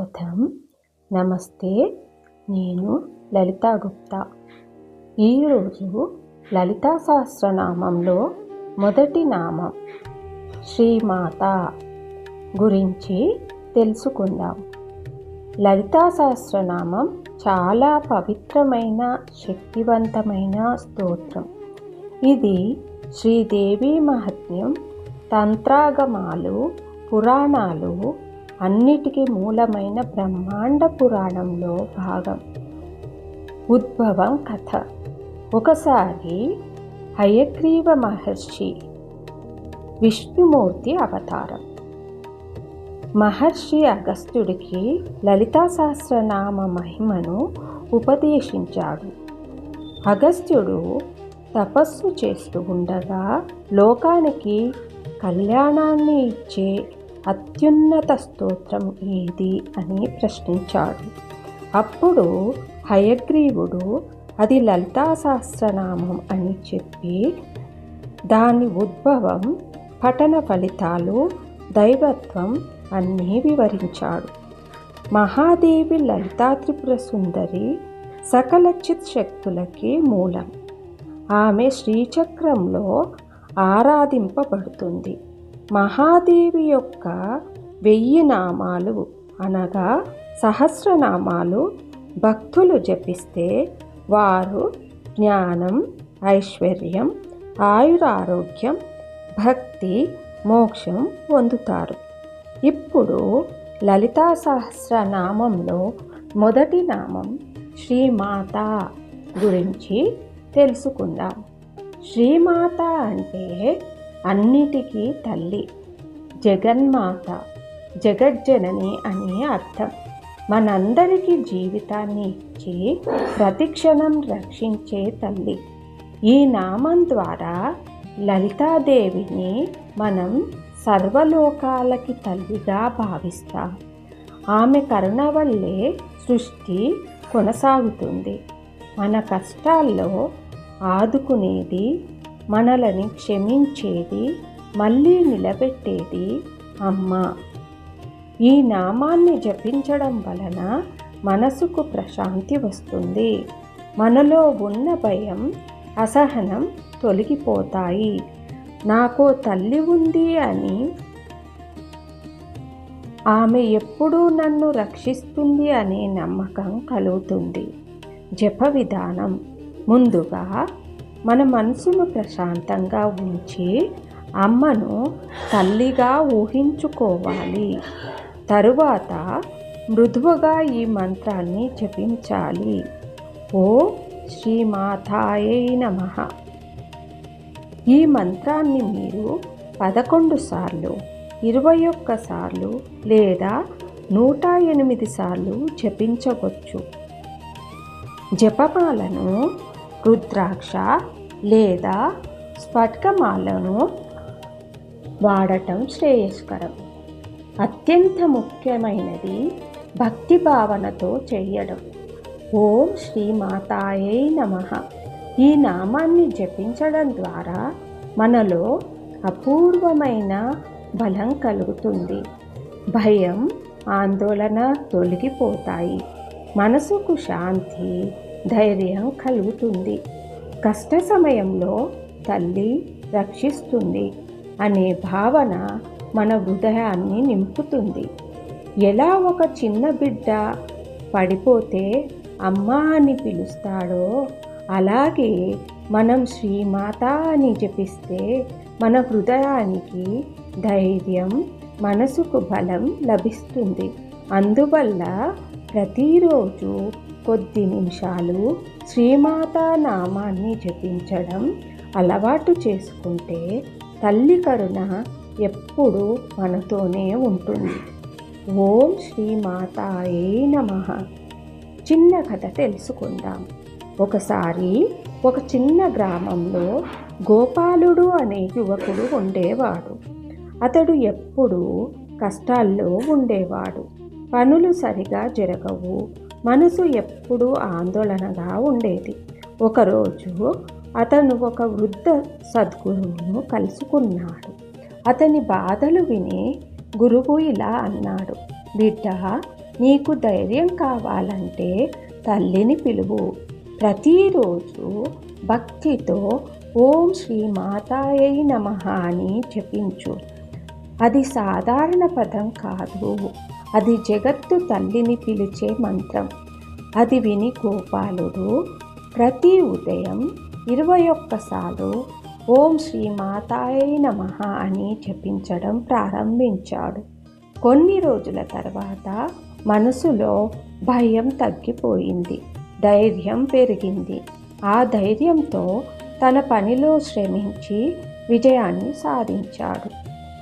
స్వాగతం. నమస్తే నేను లలితా గుప్తా. ఈరోజు లలితా సహస్రనామంలో మొదటి నామం శ్రీమాత గురించి తెలుసుకుందాం. లలితా సహస్రనామం చాలా పవిత్రమైన శక్తివంతమైన స్తోత్రం. ఇది శ్రీదేవి మహత్యం తంత్రాగమాలు పురాణాలు అన్నిటికీ మూలమైన బ్రహ్మాండ పురాణంలో భాగం. ఉద్భవం కథ. ఒకసారి హయగ్రీవ మహర్షి విష్ణుమూర్తి అవతారం. మహర్షి అగస్త్యుడికి లలితా సహస్రనామ మహిమను ఉపదేశించాడు. అగస్త్యుడు తపస్సు చేస్తూ ఉండగా లోకానికి కళ్యాణాన్ని ఇచ్చే అత్యున్నత స్తోత్రం ఏది అని ప్రశ్నించాడు. అప్పుడు హయగ్రీవుడు అది లలితా సహస్రనామం అని చెప్పి దాని ఉద్భవం పఠన ఫలితాలు దైవత్వం అన్నీ వివరించాడు. మహాదేవి లలితా త్రిపుర సుందరి సకల చిత్ శక్తులకి మూలం. ఆమె శ్రీచక్రంలో ఆరాధింపబడుతుంది. మహాదేవి యొక్క వెయ్యి నామాలు అనగా సహస్రనామాలు భక్తులు జపిస్తే వారు జ్ఞానం ఐశ్వర్యం ఆయురారోగ్యం భక్తి మోక్షం పొందుతారు. ఇప్పుడు లలితా సహస్రనామంలో మొదటి నామం శ్రీమాత గురించి తెలుసుకుందాం. శ్రీమాత అంటే అన్నిటికీ తల్లి. జగన్మాత జగజ్జనని అనే అర్థం. మనందరికీ జీవితాన్ని ఇచ్చి ప్రతిక్షణం రక్షించే తల్లి. ఈ నామం ద్వారా లలితాదేవిని మనం సర్వలోకాలకి తల్లిగా భావిస్తాం. ఆమె కరుణ వల్లే సృష్టి కొనసాగుతుంది. మన కష్టాల్లో ఆదుకునేది మనలని క్షమించేది మళ్ళీ నిలబెట్టేది అమ్మ. ఈ నామాన్ని జపించడం వలన మనసుకు ప్రశాంతి వస్తుంది. మనలో ఉన్న భయం అసహనం తొలగిపోతాయి. నాకు తల్లి ఉంది అని ఆమె ఎప్పుడూ నన్ను రక్షిస్తుంది అనే నమ్మకం కలుగుతుంది. జప విధానం. ముందుగా మన మనసును ప్రశాంతంగా ఉంచి అమ్మను తల్లిగా ఊహించుకోవాలి. తరువాత మృదువుగా ఈ మంత్రాన్ని జపించాలి. ఓ శ్రీమాతాయే నమ. ఈ మంత్రాన్ని మీరు పదకొండు సార్లు ఇరవై ఒక్క సార్లు లేదా నూట ఎనిమిది సార్లు జపించవచ్చు. జపమాలను రుద్రాక్ష లేదా స్ఫటికమాలను వాడటం శ్రేయస్కరం. అత్యంత ముఖ్యమైనది భక్తి భావనతో చేయడం. ఓం శ్రీమాతాయే నమ. ఈ నామాన్ని జపించడం ద్వారా మనలో అపూర్వమైన బలం కలుగుతుంది. భయం ఆందోళన తొలగిపోతాయి. మనసుకు శాంతి ధైర్యం కలుగుతుంది. కష్ట సమయంలో తల్లి రక్షిస్తుంది అనే భావన మన హృదయాన్ని నింపుతుంది. ఎలా ఒక చిన్న బిడ్డ పడిపోతే అమ్మ అని పిలుస్తాడో అలాగే మనం శ్రీమాత అని జపిస్తే మన హృదయానికి ధైర్యం మనసుకు బలం లభిస్తుంది. అందువల్ల ప్రతిరోజు కొద్ది నిమిషాలు శ్రీమాత నామాన్ని జపించడం అలవాటు చేసుకుంటే తల్లి కరుణ ఎప్పుడూ మనతోనే ఉంటుంది. ఓం శ్రీమాతాయే నమ. చిన్న కథ తెలుసుకుందాం. ఒకసారి ఒక చిన్న గ్రామంలో గోపాలుడు అనే యువకుడు ఉండేవాడు. అతడు ఎప్పుడూ కష్టాల్లో ఉండేవాడు. పనులు సరిగా జరగవు. మనసు ఎప్పుడూ ఆందోళనగా ఉండేది. ఒకరోజు అతను ఒక వృద్ధ సద్గురువును కలుసుకున్నాడు. అతని బాధలు విని గురువు ఇలా అన్నాడు బిడ్డ నీకు ధైర్యం కావాలంటే తల్లిని పిలువు. ప్రతిరోజు భక్తితో ఓం శ్రీ మాతాయై నమ అని చెప్పించు. అది సాధారణ పదం కాదు. అది జగత్తు తల్లిని పిలిచే మంత్రం. అది విని గోపాలుడు ప్రతి ఉదయం ఇరవై ఒక్కసార్లు ఓం శ్రీ మాతాయ నమ అని జపించడం ప్రారంభించాడు. కొన్ని రోజుల తర్వాత మనసులో భయం తగ్గిపోయింది. ధైర్యం పెరిగింది. ఆ ధైర్యంతో తన పనిలో శ్రమించి విజయాన్ని సాధించాడు.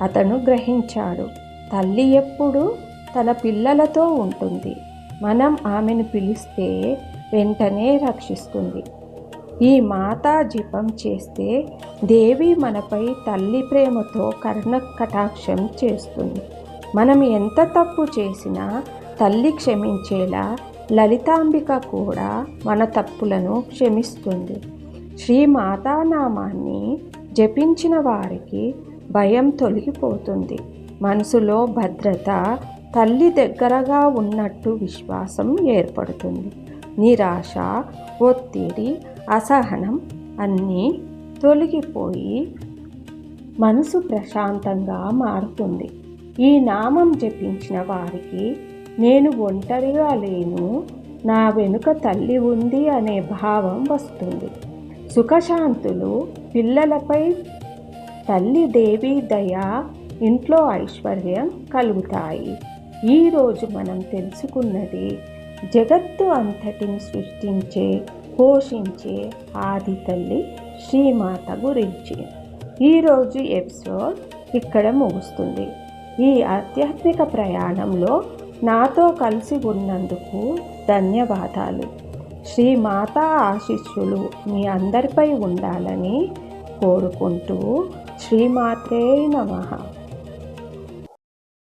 అతను గ్రహించాడు తల్లి ఎప్పుడు తన పిల్లలతో ఉంటుంది. మనం ఆమెను పిలిస్తే వెంటనే రక్షిస్తుంది. ఈ మాతా జపం చేస్తే దేవి మనపై తల్లి ప్రేమతో కర్ణ కటాక్షం చేస్తుంది. మనం ఎంత తప్పు చేసినా తల్లి క్షమించేలా లలితాంబిక కూడా మన తప్పులను క్షమిస్తుంది. శ్రీ మాతానామాన్ని జపించిన వారికి భయం తొలగిపోతుంది. మనసులో భద్రత తల్లి దగ్గరగా ఉన్నట్టు విశ్వాసం ఏర్పడుతుంది. నిరాశ ఒత్తిడి అసహనం అన్నీ తొలగిపోయి మనసు ప్రశాంతంగా మారుతుంది. ఈ నామం జపించిన వారికి నేను ఒంటరిగా లేను నా వెనుక తల్లి ఉంది అనే భావం వస్తుంది. సుఖశాంతులు పిల్లలపై తల్లి దేవి దయ ఇంట్లో ఐశ్వర్యం కలుగుతాయి. ఈరోజు మనం తెలుసుకున్నది జగత్తు అంతటిని సృష్టించే పోషించే ఆది తల్లి శ్రీమాత గురించి. ఈరోజు ఎపిసోడ్ ఇక్కడ ముగుస్తుంది. ఈ ఆధ్యాత్మిక ప్రయాణంలో నాతో కలిసి ఉన్నందుకు ధన్యవాదాలు. శ్రీమాత ఆశీస్సులు మీ అందరిపై ఉండాలని కోరుకుంటూ శ్రీమాత్రే నమః.